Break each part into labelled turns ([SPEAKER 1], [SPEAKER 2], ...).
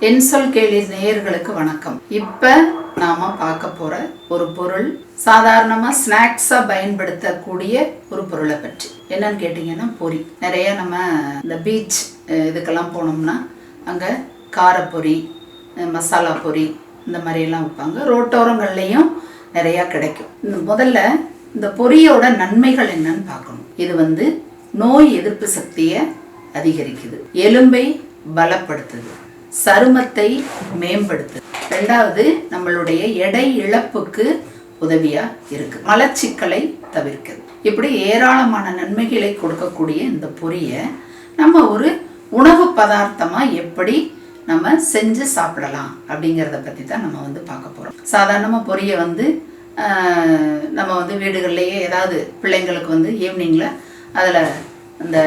[SPEAKER 1] என் சொல் நேயர்களுக்கு வணக்கம். இப்ப நாம பார்க்க போற ஒரு பொருள் சாதாரணமா ஸ்நாக்ஸா பயன்படுத்தக்கூடிய ஒரு பொருளை பற்றி. என்னன்னு கேட்டிங்கன்னா பொரி. நிறைய நம்ம இந்த பீச் இதுக்கெல்லாம் போனோம்னா அங்க காரப்பொரி மசாலா பொரி இந்த மாதிரி எல்லாம் வைப்பாங்க ரோட்டோரங்கள்லையும் நிறைய கிடைக்கும். இந்த முதல்ல இந்த பொரியோட நன்மைகள் என்னன்னு பார்க்கணும். இது வந்து நோய் எதிர்ப்பு சக்தியை அதிகரிக்குது. எலும்பை பலப்படுத்துது. சருமத்தை மேம்படுத்து. ரெண்டாவது நம்மளுடைய எடை இழப்புக்கு உதவியா இருக்கு. மலச்சிக்கலை தவிர்க்குது இப்படி ஏராளமான நன்மைகளை கொடுக்கக்கூடிய இந்த பொரியை நம்ம ஒரு உணவு பதார்த்தமா எப்படி நம்ம செஞ்சு சாப்பிடலாம் அப்படிங்கிறத பற்றி தான் நம்ம வந்து பார்க்க போகிறோம் சாதாரணமாக பொரியை வந்து நம்ம வந்து வீடுகள்லேயே ஏதாவது பிள்ளைங்களுக்கு வந்து ஈவினிங்கில் அதில் இந்த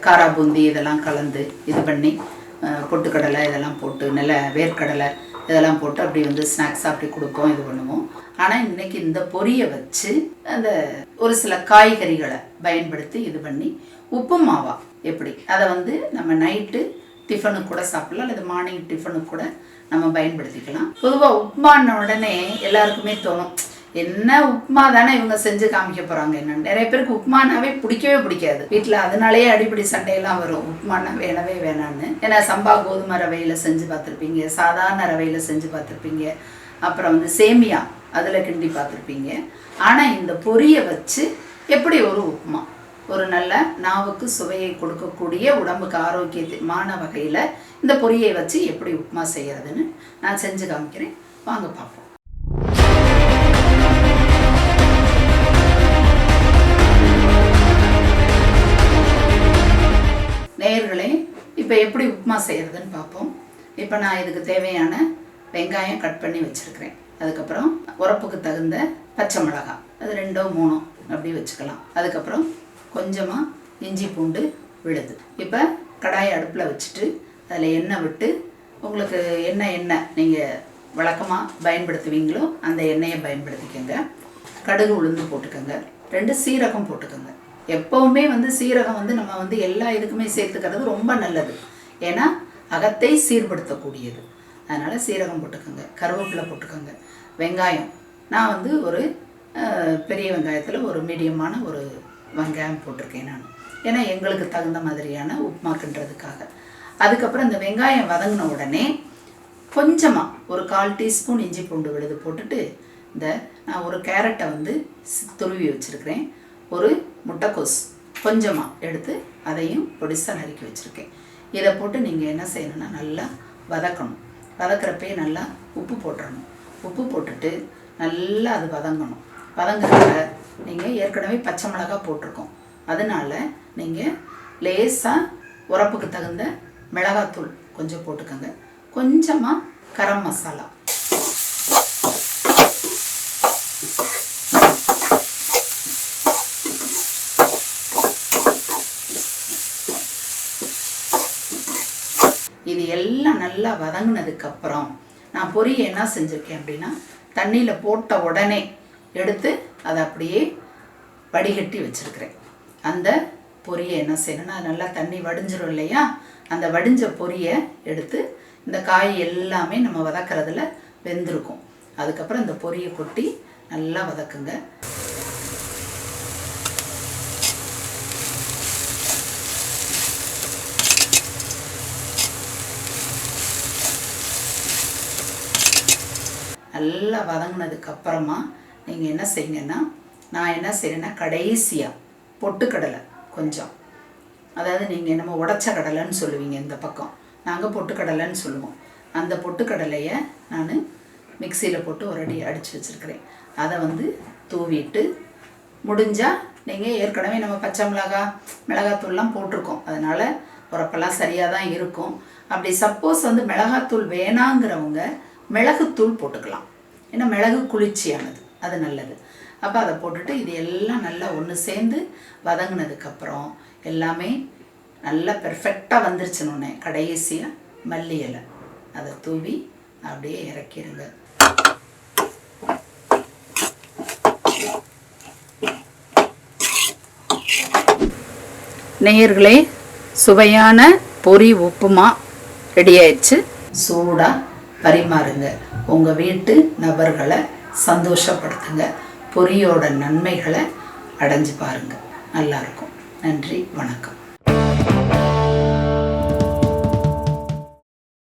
[SPEAKER 1] காரா பூந்தி இதெல்லாம் கலந்து இது பண்ணி பொட்டுக்கடலை இதெல்லாம் போட்டு நல்ல வேர்க்கடலை இதெல்லாம் போட்டு அப்படி வந்து ஸ்நாக்ஸ் அப்படி கொடுப்போம் இது பண்ணுவோம். ஆனால் இன்னைக்கு இந்த பொரியை வச்சு அந்த ஒரு சில காய்கறிகளை பயன்படுத்தி இது பண்ணி உப்பு மாவா எப்படி? அதை வந்து நம்ம நைட்டு டிஃபனுக்கு கூட சாப்பிடலாம் அல்லது மார்னிங் டிஃபனுக்கு கூட நம்ம பயன்படுத்திக்கலாம். பொதுவாக உப்புமான உடனே எல்லாருக்குமே தோணும் என்ன உப்புமா தானே இவங்க செஞ்சு காமிக்க போறாங்க என்னன்னு நிறைய பேருக்கு உப்புமானாவே பிடிக்கவே பிடிக்காது. வீட்டில் அதனாலேயே அடிப்படி சண்டையெல்லாம் வரும். உப்மானா வேணவே வேணான்னு. ஏன்னா சம்பா கோதுமை ரவையில் செஞ்சு பார்த்துருப்பீங்க. சாதாரண ரவையில் செஞ்சு பார்த்துருப்பீங்க. அப்புறம் வந்து சேமியா அதில் கிண்டி பார்த்துருப்பீங்க. ஆனால் இந்த பொரியை வச்சு எப்படி ஒரு உப்புமா? ஒரு நல்ல நாவுக்கு சுவையை கொடுக்கக்கூடிய உடம்புக்கு ஆரோக்கியமான வகையில் இந்த பொரியை வச்சு எப்படி உப்புமா செய்யறதுன்னு நான் செஞ்சு காமிக்கிறேன். வாங்க பார்ப்போம். இப்போ எப்படி உப்புமா செய்கிறதுன்னு பார்ப்போம் இப்போ நான் இதுக்கு தேவையான வெங்காயம் கட் பண்ணி வச்சுருக்கிறேன். அதுக்கப்புறம் உரப்புக்கு தகுந்த பச்சை மிளகாய். அது ரெண்டோ மூணோ அப்படி வச்சுக்கலாம். அதுக்கப்புறம் கொஞ்சமாக இஞ்சி பூண்டு விழுது. இப்போ கடாயை அடுப்பில் வச்சுட்டு அதில் எண்ணெய் விட்டு உங்களுக்கு என்ன எண்ணெய் நீங்கள் வழக்கமாக பயன்படுத்துவீங்களோ அந்த எண்ணெயை பயன்படுத்திக்கோங்க. கடுகு உளுந்து போட்டுக்கோங்க. ரெண்டு சீரகம் போட்டுக்கோங்க. எப்பவுமே வந்து சீரகம் வந்து நம்ம வந்து எல்லா இதுக்குமே சேர்த்துக்கிறது ரொம்ப நல்லது. ஏன்னா அகத்தை சீர்படுத்தக்கூடியது. அதனால் சீரகம் போட்டுக்கோங்க கருவேப்பிலை போட்டுக்கோங்க. வெங்காயம். நான் வந்து ஒரு பெரிய வெங்காயத்தில் ஒரு மீடியமான ஒரு வெங்காயம் போட்டிருக்கேன் நான். ஏன்னா எங்களுக்கு தகுந்த மாதிரியான உப்புமாக்குன்றதுக்காக அதுக்கப்புறம் இந்த வெங்காயம் வதங்கின உடனே கொஞ்சமாக ஒரு கால் டீஸ்பூன் இஞ்சி பூண்டு விழுது போட்டுட்டு இந்த நான் ஒரு கேரட்டை வந்து துருவி வச்சுருக்கிறேன். ஒரு முட்டைக்கோஸ் கொஞ்சமாக எடுத்து அதையும் பொடிசாக நறுக்கி வச்சுருக்கேன். இதை போட்டு நீங்கள் என்ன செய்யணும்னா நல்லா வதக்கணும். வதக்கிறப்பே நல்லா உப்பு போட்டுடணும் உப்பு போட்டுட்டு நல்லா அது வதங்கணும். வதங்குறப்ப நீங்கள் ஏற்கனவே பச்சை மிளகா போட்டிருக்கோம். அதனால நீங்கள் லேசாக உரப்புக்கு தகுந்த மிளகாத்தூள் கொஞ்சம் போட்டுக்கோங்க. கொஞ்சமாக கரம் மசாலா. இது எல்லாம் நல்லா வதங்கினதுக்கப்புறம் நான் பொரிய என்ன செஞ்சுருக்கேன் அப்படின்னா தண்ணியில் போட்ட உடனே எடுத்து அதை அப்படியே வடிகட்டி வச்சிருக்கிறேன். அந்த பொரியை என்ன செய்யணும்னா நல்லா தண்ணி வடிஞ்சிடும் இல்லையா? அந்த வடிஞ்ச பொரியை எடுத்து இந்த காய் எல்லாமே நம்ம வதக்கிறதுல வெந்திருக்கும். அதுக்கப்புறம் இந்த பொரியை கொட்டி நல்லா வதக்குங்க. நல்லா வதங்கினதுக்கு அப்புறமா நீங்கள் என்ன செய்யுங்கன்னா நான் என்ன செய்கிறேன்னா கடைசியாக பொட்டுக்கடலை கொஞ்சம். அதாவது நீங்கள் என்னமோ உடச்ச கடலைன்னு சொல்லுவீங்க இந்த பக்கம். நாங்கள் பொட்டுக்கடலைன்னு சொல்லுவோம். அந்த பொட்டுக்கடலையை நான் மிக்சியில் போட்டு ஒரு அடி அடித்து வச்சுருக்கிறேன். அதை வந்து தூவிட்டு முடிஞ்சால் நீங்கள் ஏற்கனவே நம்ம பச்சை மிளகாய் மிளகாத்தூள்லாம் போட்டிருக்கோம். அதனால் உரப்பெல்லாம் சரியாக தான் இருக்கும். அப்படி சப்போஸ் வந்து மிளகாத்தூள் வேணாங்கிறவங்க மிளகுத்தூள் போட்டுக்கலாம். ஏன்னா மிளகு குளிர்ச்சியானது. அது நல்லது. அப்போ அதை போட்டுட்டு இது எல்லாம் நல்லா ஒன்று சேர்ந்து வதங்கினதுக்கப்புறம் எல்லாமே நல்லா பெர்ஃபெக்டாக வந்துருச்சுன்னு கடைசியாக மல்லி இலை. அதை தூவி அப்படியே இறக்கிடுங்க நேயர்களே சுவையான பொரி உப்புமா ரெடி ஆயிடுச்சு. சூடாக பரிமாறுங்க. உங்கள் வீட்டு நபர்களை சந்தோஷப்படுத்துங்க. பொரியோட நன்மைகளை அடைஞ்சு பாருங்கள் நல்லாயிருக்கும் நன்றி. வணக்கம்.